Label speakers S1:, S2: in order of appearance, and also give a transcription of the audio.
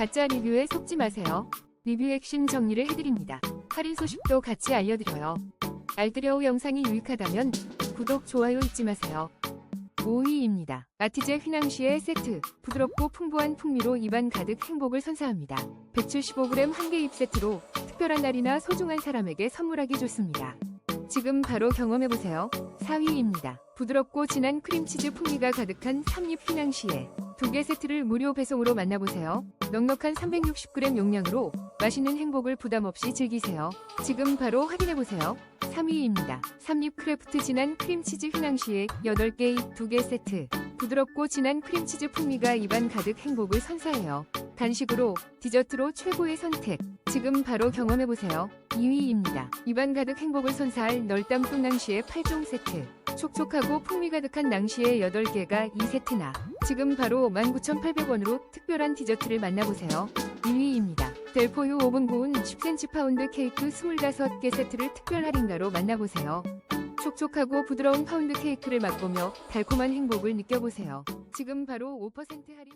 S1: 가짜 리뷰에 속지 마세요. 리뷰 핵심 정리를 해드립니다. 할인 소식도 같이 알려드려요. 알뜰여우 영상이 유익하다면 구독, 좋아요 잊지 마세요. 5위입니다. 마티제 휘낭시에 세트. 부드럽고 풍부한 풍미로 입안 가득 행복을 선사합니다. 175g 한 개 입 세트로 특별한 날이나 소중한 사람에게 선물하기 좋습니다. 지금 바로 경험해보세요. 4위입니다. 부드럽고 진한 크림치즈 풍미가 가득한 삼립 휘낭시에 두 개 세트를 무료 배송으로 만나보세요. 넉넉한 360g 용량으로 맛있는 행복을 부담 없이 즐기세요. 지금 바로 확인해보세요. 3위입니다. 삼립 크래프트 진한 크림치즈 휘낭시에 8개 입 2개 세트. 부드럽고 진한 크림치즈 풍미가 입안 가득 행복을 선사해요. 간식으로, 디저트로 최고의 선택. 지금 바로 경험해보세요. 2위입니다. 입안 가득 행복을 선사할 널땀 뚱낭시의 8종 세트. 촉촉하고 풍미 가득한 낭시의 8개가 2세트나. 지금 바로 19,800원으로 특별한 디저트를 만나보세요. 1위입니다. 델포유 오븐 구운 10cm 파운드 케이크 25개 세트를 특별 할인가로 만나보세요. 촉촉하고 부드러운 파운드 케이크를 맛보며 달콤한 행복을 느껴보세요. 지금 바로 5% 할인